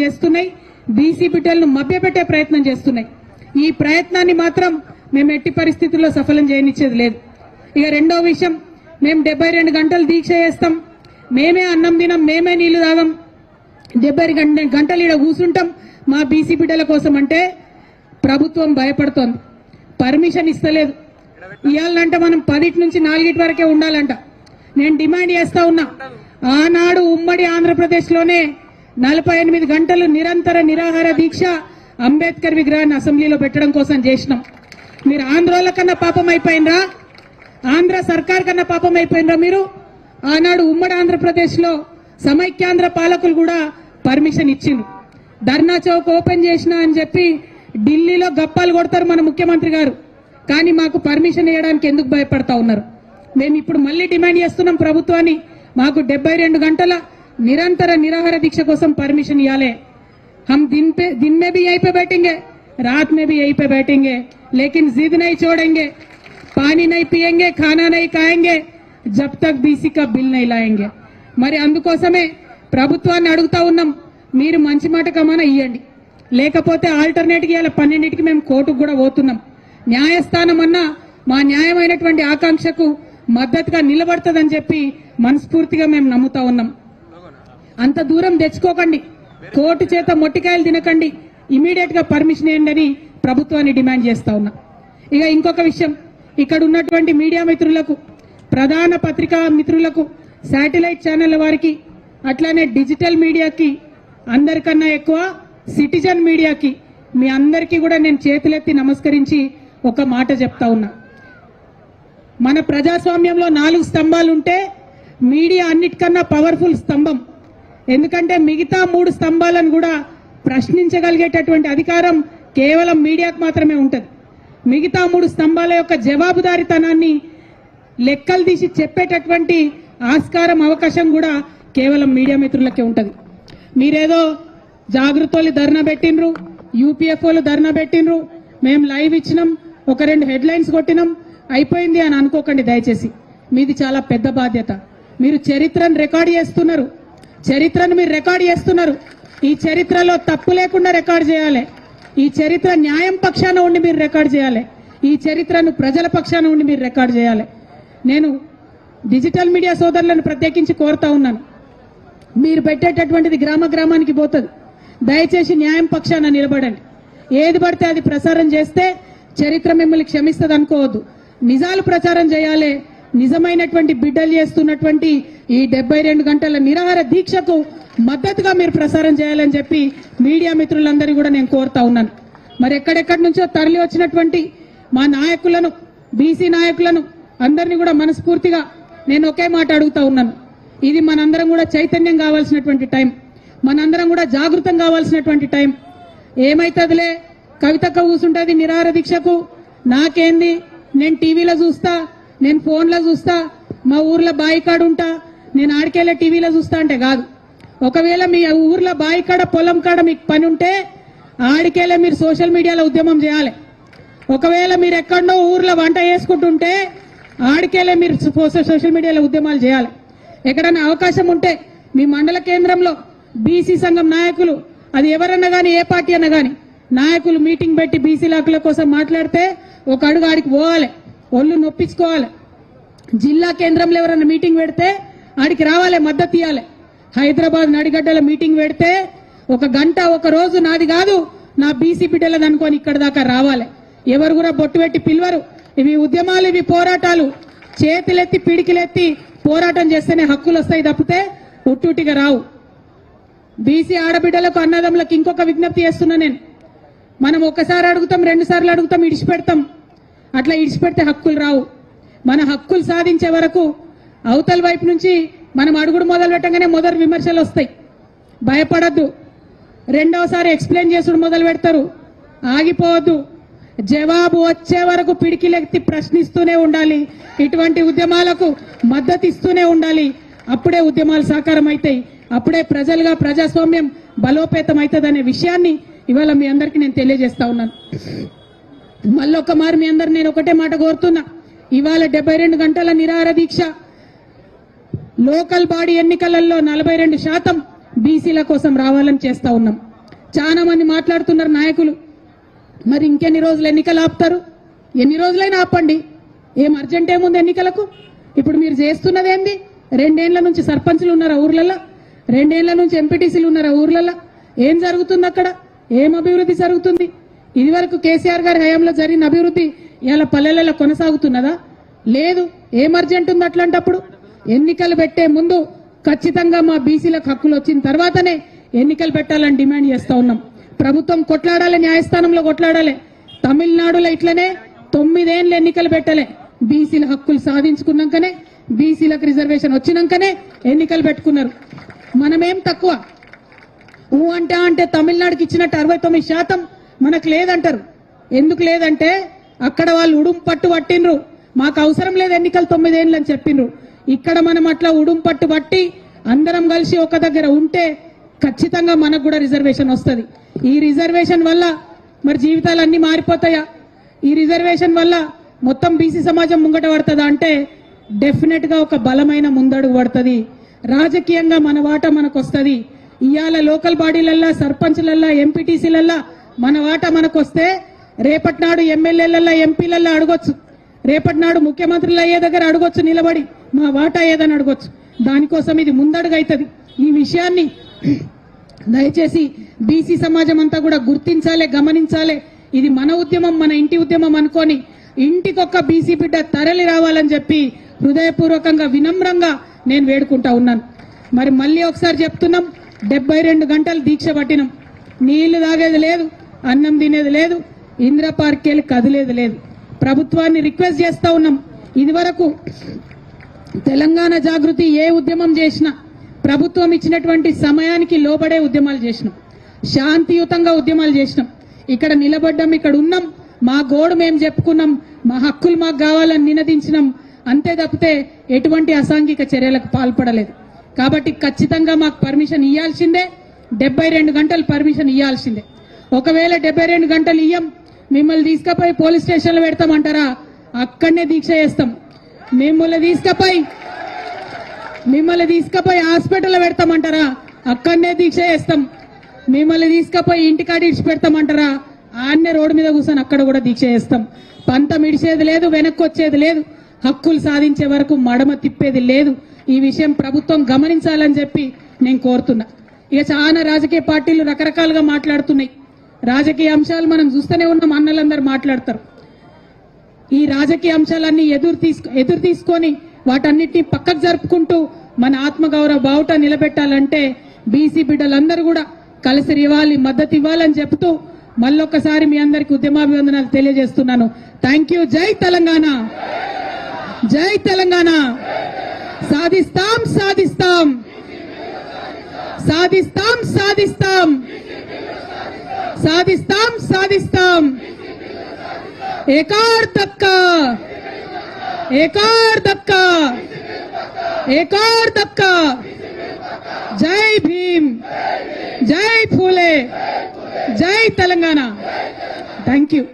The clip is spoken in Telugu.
చేస్తున్నాయి. బీసీ బిడ్డలను మభ్యపెట్టే ప్రయత్నం చేస్తున్నాయి. ఈ ప్రయత్నాన్ని మాత్రం మేము ఎట్టి పరిస్థితుల్లో సఫలం చేయనిచ్చేది లేదు. ఇక రెండో విషయం మేము డెబ్బై రెండు గంటలు దీక్ష చేస్తాం. మేమే అన్నం తినం మేమే నీళ్ళు తాగం. డెబ్బై గంట గంటలు ఈడ కూర్చుంటాం మా బీసీ బిడ్డల కోసం అంటే ప్రభుత్వం భయపడుతోంది. పర్మిషన్ ఇస్తలేదు. ఇవ్వాలంటే మనం పదిటి నుంచి నాలుగిటి వరకే ఉండాలంట. నేను డిమాండ్ చేస్తా ఉన్నా. ఆనాడు ఉమ్మడి ఆంధ్రప్రదేశ్లోనే నలభై ఎనిమిది గంటలు నిరంతర నిరాహార దీక్ష అంబేద్కర్ విగ్రహాన్ని అసెంబ్లీలో పెట్టడం కోసం చేసినాం. మీరు ఆంధ్రోల కన్నా పాపం అయిపోయినరా? ఆంధ్ర సర్కార్ కన్నా పాపం అయిపోయినరా మీరు? ఆనాడు ఉమ్మడి ఆంధ్రప్రదేశ్లో సమైక్యాంధ్ర పాలకులు కూడా పర్మిషన్ ఇచ్చిండ్రు. ధర్నా చౌక్ ఓపెన్ చేసిన అని చెప్పి ఢిల్లీలో గప్పాలు కొడతారు మన ముఖ్యమంత్రి గారు. కానీ మాకు పర్మిషన్ ఇవ్వడానికి ఎందుకు భయపడతా ఉన్నారు? మేము ఇప్పుడు మళ్ళీ డిమాండ్ చేస్తున్నాం ప్రభుత్వాన్ని. మాకు డెబ్బై రెండు గంటల నిరంతర నిరాహార దీక్ష కోసం పర్మిషన్ ఇవ్వాలి हम दिन पे दिन में भी यहीं पे बैठेंगे रात में भी यहीं पे बैठेंगे लेकिन जिद नहीं छोड़ेंगे पानी नहीं पिएंगे खाना नहीं खाएंगे जब तक బీసీ का బిల్ नहीं लाएंगे మరి అందుకోసమే ప్రభుత్వాన్ని అడుగుతా ఉన్నాం మీరు మంచి మాట కమాన ఇవ్వండి లేకపోతే ఆల్టర్నేట్గా ఇలా పన్నెండింటికి మేము కోర్టుకు కూడా పోతున్నాం న్యాయస్థానం అన్నా మా న్యాయమైనటువంటి ఆకాంక్షకు మద్దతుగా నిలబడుతుందని చెప్పి మనస్ఫూర్తిగా మేము నమ్ముతా ఉన్నాం అంత దూరం తెచ్చుకోకండి. కోర్టు చేత మొట్టికాయలు తినకండి. ఇమీడియట్గా పర్మిషన్ ఇవ్వండి ప్రభుత్వాన్ని డిమాండ్ చేస్తా ఉన్నా. ఇక ఇంకొక విషయం. ఇక్కడ ఉన్నటువంటి మీడియా మిత్రులకు ప్రధాన పత్రికా మిత్రులకు శాటిలైట్ ఛానళ్ళ వారికి అట్లానే డిజిటల్ మీడియాకి అందరికన్నా ఎక్కువ సిటిజన్ మీడియాకి మీ అందరికీ కూడా నేను చేతులెత్తి నమస్కరించి ఒక మాట చెప్తా ఉన్నా. మన ప్రజాస్వామ్యంలో నాలుగు స్తంభాలు ఉంటే మీడియా అన్నిటికన్నా పవర్ఫుల్ స్తంభం. ఎందుకంటే మిగతా మూడు స్తంభాలను కూడా ప్రశ్నించగలిగేటటువంటి అధికారం కేవలం మీడియాకు మాత్రమే ఉంటుంది. మిగతా మూడు స్తంభాల యొక్క జవాబుదారితనాన్ని లెక్కలు తీసి చెప్పేటటువంటి ఆస్కారం అవకాశం కూడా కేవలం మీడియా మిత్రులకే ఉంటుంది. మీరేదో జాగ్రత్తలు ధర్నా పెట్టినరు యూపీఎఫ్ఓలు ధర్నా పెట్టినరు మేము లైవ్ ఇచ్చినాం ఒక రెండు హెడ్లైన్స్ కొట్టినాం అయిపోయింది అని అనుకోకండి దయచేసి. మీది చాలా పెద్ద బాధ్యత. మీరు చరిత్రను రికార్డ్ చేస్తున్నారు. చరిత్రను మీరు రికార్డ్ చేస్తున్నారు. ఈ చరిత్రలో తప్పు లేకుండా రికార్డ్ చేయాలి. ఈ చరిత్ర న్యాయం పక్షాన ఉండి మీరు రికార్డ్ చేయాలి. ఈ చరిత్రను ప్రజల పక్షాన ఉండి మీరు రికార్డ్ చేయాలి. నేను డిజిటల్ మీడియా సోదరులను ప్రత్యేకించి కోరుతా ఉన్నాను. మీరు పెట్టేటటువంటిది గ్రామ గ్రామానికి పోతుంది. దయచేసి న్యాయం పక్షాన నిలబడండి. ఏది పడితే అది ప్రసారం చేస్తే చరిత్ర మిమ్మల్ని క్షమిస్తుంది అనుకోవద్దు నిజాలు ప్రచారం చేయాలి. నిజమైనటువంటి బిడ్డలు చేస్తున్నటువంటి ఈ డెబ్బై రెండు గంటల నిరాహార దీక్షకు మద్దతుగా మీరు ప్రసారం చేయాలని చెప్పి మీడియా మిత్రులందరినీ కూడా నేను కోరుతా ఉన్నాను. మరి ఎక్కడెక్కడి నుంచో తరలి వచ్చినటువంటి మా నాయకులను బీసీ నాయకులను అందరినీ కూడా మనస్ఫూర్తిగా నేను ఒకే మాట అడుగుతా ఉన్నాను. ఇది మనందరం కూడా చైతన్యం కావాల్సినటువంటి టైం. మనందరం కూడా జాగృతం కావాల్సినటువంటి టైం. ఏమైతుందిలే? కవితక్క కూసుంటుంది నిరాహార దీక్షకు. నాకేంది? నేను టీవీలో చూస్తా నేను ఫోన్లో చూస్తా మా ఊర్లో బాయికాడు ఉంటా నేను ఆడికెళ్ళే టీవీలో చూస్తా అంటే కాదు. ఒకవేళ మీ ఊర్లో బావి కాడ పొలం కాడ మీకు పని ఉంటే ఆడికెళ్ళే మీరు సోషల్ మీడియాలో ఉద్యమం చేయాలి. ఒకవేళ మీరు ఎక్కడో ఊర్లో వంట చేసుకుంటుంటే ఆడికెళ్ళే మీరు సోషల్ మీడియాలో ఉద్యమాలు చేయాలి. ఎక్కడైనా అవకాశం ఉంటే మీ మండల కేంద్రంలో బీసీ సంఘం నాయకులు అది ఎవరన్నా కానీ ఏ పార్టీ అన్నా కానీ నాయకులు మీటింగ్ పెట్టి బీసీ లాకుల కోసం మాట్లాడితే ఒక అడుగు ఆడికి పోవాలి. ఒళ్ళు నొప్పించుకోవాలి. జిల్లా కేంద్రంలో ఎవరైనా మీటింగ్ పెడితే ఆడికి రావాలి మద్దతు ఇవ్వాలి హైదరాబాద్ నడిగడ్డల మీటింగ్ పెడితే ఒక గంట ఒక రోజు నాది కాదు నా బీసీ బిడ్డలది అనుకొని ఇక్కడ దాకా రావాలి. ఎవరు కూడా బొట్టు పెట్టి పిలవరు. ఇవి ఉద్యమాలు ఇవి పోరాటాలు. చేతులెత్తి పిడికిలెత్తి పోరాటం చేస్తేనే హక్కులు వస్తాయి తప్పితే ఉట్టుటిగా రావు. బీసీ ఆడబిడ్డలకు అన్నదమ్ములకు ఇంకొక విజ్ఞప్తి చేస్తున్నా నేను. మనం ఒకసారి అడుగుతాం రెండు సార్లు అడుగుతాం ఇడిచిపెడతాం. అట్లా ఇడిచిపెడితే హక్కులు రావు. మన హక్కులు సాధించే వరకు అవతల వైపు నుంచి మనం అడుగుడు మొదలు పెట్టగానే మొదటి విమర్శలు వస్తాయి. భయపడద్దు. రెండవసారి ఎక్స్ప్లెయిన్ చేసుడు మొదలు పెడతారు. ఆగిపోవద్దు. జవాబు వచ్చే వరకు పిడికిలెత్తి ప్రశ్నిస్తూనే ఉండాలి. ఇటువంటి ఉద్యమాలకు మద్దతు ఇస్తూనే ఉండాలి. అప్పుడే ఉద్యమాలు సాకారం అవుతాయి అప్పుడే ప్రజలుగా ప్రజాస్వామ్యం బలోపేతం అవుతుందనే విషయాన్ని ఇవాళ మీ అందరికీ నేను తెలియజేస్తా ఉన్నాను. మళ్ళొక్క మారు మీ అందరు నేను ఒకటే మాట కోరుతున్నా. ఇవాళ డెబ్బై రెండు గంటల నిరాహార దీక్ష. లోకల్ బాడీ ఎన్నికలలో నలభై రెండు శాతం బీసీల కోసం రావాలని చేస్తా ఉన్నాం. చాలా మంది మాట్లాడుతున్నారు నాయకులు. మరి ఇంకెన్ని రోజులు ఎన్నికలు ఆపుతారు? ఎన్ని రోజులైనా ఆపండి. ఏం అర్జెంట్ ఏముంది ఎన్నికలకు? ఇప్పుడు మీరు చేస్తున్నది ఏంది? రెండేళ్ళ నుంచి సర్పంచ్లు ఉన్నారా ఊర్లలో రెండేళ్ళ నుంచి ఎంపీటీసీలు ఉన్నారా ఊర్లలో ఏం జరుగుతుంది అక్కడ? ఏం అభివృద్ధి జరుగుతుంది? ఇదివరకు కేసీఆర్ గారి హయాంలో జరిగిన అభివృద్ధి ఇలా పల్లెలలో కొనసాగుతున్నదా? లేదు. ఏం అర్జెంట్ ఉంది అట్లాంటప్పుడు? ఎన్నికలు పెట్టే ముందు ఖచ్చితంగా మా బీసీలకు హక్కులు వచ్చిన తర్వాతనే ఎన్నికలు పెట్టాలని డిమాండ్ చేస్తూ ఉన్నాం. ప్రభుత్వం కొట్లాడాలి న్యాయస్థానంలో కొట్లాడాలి. తమిళనాడులో ఇట్లనే తొమ్మిదేళ్ళు ఎన్నికలు పెట్టలే. బీసీల హక్కులు సాధించుకున్నాకనే బీసీలకు రిజర్వేషన్ వచ్చినాకనే ఎన్నికలు పెట్టుకున్నారు. మనమేం తక్కువ? ఊ అంటే అంటే తమిళనాడుకి ఇచ్చినట్టు అరవై తొమ్మిది శాతం మనకు లేదంటారు. ఎందుకు లేదంటే అక్కడ వాళ్ళు ఉడుం పట్టు పట్టిండ్రు. మాకు అవసరం లేదు ఎన్నికలు తొమ్మిదేళ్ళు అని చెప్పిండ్రు. ఇక్కడ మనం అట్లా ఉడుంపట్టు బట్టి అందరం కలిసి ఒక దగ్గర ఉంటే ఖచ్చితంగా మనకు కూడా రిజర్వేషన్ వస్తుంది. ఈ రిజర్వేషన్ వల్ల మరి జీవితాలు అన్ని మారిపోతాయా? ఈ రిజర్వేషన్ వల్ల మొత్తం బీసీ సమాజం ముంగట పడుతుందా అంటే డెఫినెట్గా ఒక బలమైన ముందడుగు పడుతుంది. రాజకీయంగా మన వాటా మనకు వస్తుంది. ఇవాళ లోకల్ బాడీలల్లా సర్పంచ్లల్లా ఎంపీటీసీలల్లా మన వాటా మనకు వస్తే రేపటినాడు ఎమ్మెల్యేలల్లా ఎంపీలల్లా అడగొచ్చు. రేపటి నాడు ముఖ్యమంత్రులు అయ్యే దగ్గర అడగొచ్చు నిలబడి. మా వాటా ఏదని అడగొచ్చు. దానికోసం ఇది ముందడుగైతుంది. ఈ విషయాన్ని దయచేసి బీసీ సమాజం అంతా కూడా గుర్తించాలే గమనించాలే. ఇది మన ఉద్యమం మన ఇంటి ఉద్యమం అనుకొని ఇంటికొక్క బీసీ బిడ్డ తరలి రావాలని చెప్పి హృదయపూర్వకంగా వినమ్రంగా నేను వేడుకుంటా ఉన్నాను. మరి మళ్ళీ ఒకసారి చెప్తున్నాం డెబ్బై రెండు గంటలు దీక్ష పట్టినాం. నీళ్ళు తాగేది లేదు అన్నం తినేది లేదు ఇందిరా పార్క్ కదిలేది లేదు. ప్రభుత్వాన్ని రిక్వెస్ట్ చేస్తా ఉన్నాం. ఇదివరకు తెలంగాణ జాగృతి ఏ ఉద్యమం చేసినా ప్రభుత్వం ఇచ్చినటువంటి సమయానికి లోబడే ఉద్యమాలు చేసినాం. శాంతియుతంగా ఉద్యమాలు చేసినాం. ఇక్కడ నిలబడ్డాం ఇక్కడ ఉన్నాం. మా గోడు మేము చెప్పుకున్నాం. మా హక్కులు మాకు కావాలని నినదించినాం. అంతే తప్పితే ఎటువంటి అసాంఘిక చర్యలకు పాల్పడలేదు. కాబట్టి ఖచ్చితంగా మాకు పర్మిషన్ ఇవ్వాల్సిందే డెబ్బై రెండు గంటలు పర్మిషన్ ఇవ్వాల్సిందే ఒకవేళ డెబ్బై రెండు గంటలు ఇయ్యం మిమ్మల్ని తీసుకపోయి పోలీస్ స్టేషన్లో పెడతామంటారా? అక్కడనే దీక్ష చేస్తాం. మిమ్మల్ని తీసుకపోయి మిమ్మల్ని తీసుకపోయి హాస్పిటల్లో పెడతామంటారా? అక్కడనే దీక్ష చేస్తాం. మిమ్మల్ని తీసుకపోయి ఇంటికాడ ఇడిచి పెడతామంటారా ఆన్నే రోడ్డు మీద కూర్చొని అక్కడ కూడా దీక్ష చేస్తాం. పంతం ఇడిచేది లేదు వెనక్కి వచ్చేది లేదు. హక్కులు సాధించే వరకు మడమ తిప్పేది లేదు. ఈ విషయం ప్రభుత్వం గమనించాలని చెప్పి నేను కోరుతున్నా. ఇక చాలా రాజకీయ పార్టీలు రకరకాలుగా మాట్లాడుతున్నాయి. రాజకీయ అంశాలు మనం చూస్తూనే ఉన్నాం అన్నలందరూ మాట్లాడతారు. ఈ రాజకీయ అంశాలన్నీ ఎదురు తీసుకు ఎదురు తీసుకొని వాటన్నిటిని పక్కకు జరుపుకుంటూ మన ఆత్మగౌరవ బావుట నిలబెట్టాలంటే బీసీ బిడ్డలందరూ కూడా కలిసి ఇవ్వాలి మద్దతు ఇవ్వాలని చెప్తూ మళ్ళొక్కసారి మీ అందరికి ఉద్యమాభివందనాలు తెలియజేస్తున్నాను. థ్యాంక్ యూ జై తెలంగాణ! జై తెలంగాణ! సాధిస్తాం సాధిస్తాం! సాధిస్తాం సాధిస్తాం! సాధిస్తాం సాధిస్తాం! एक और धक्का एक और धक्का एक और धक्का जय भीम। जय फूले। जय तेलंगाना। Thank you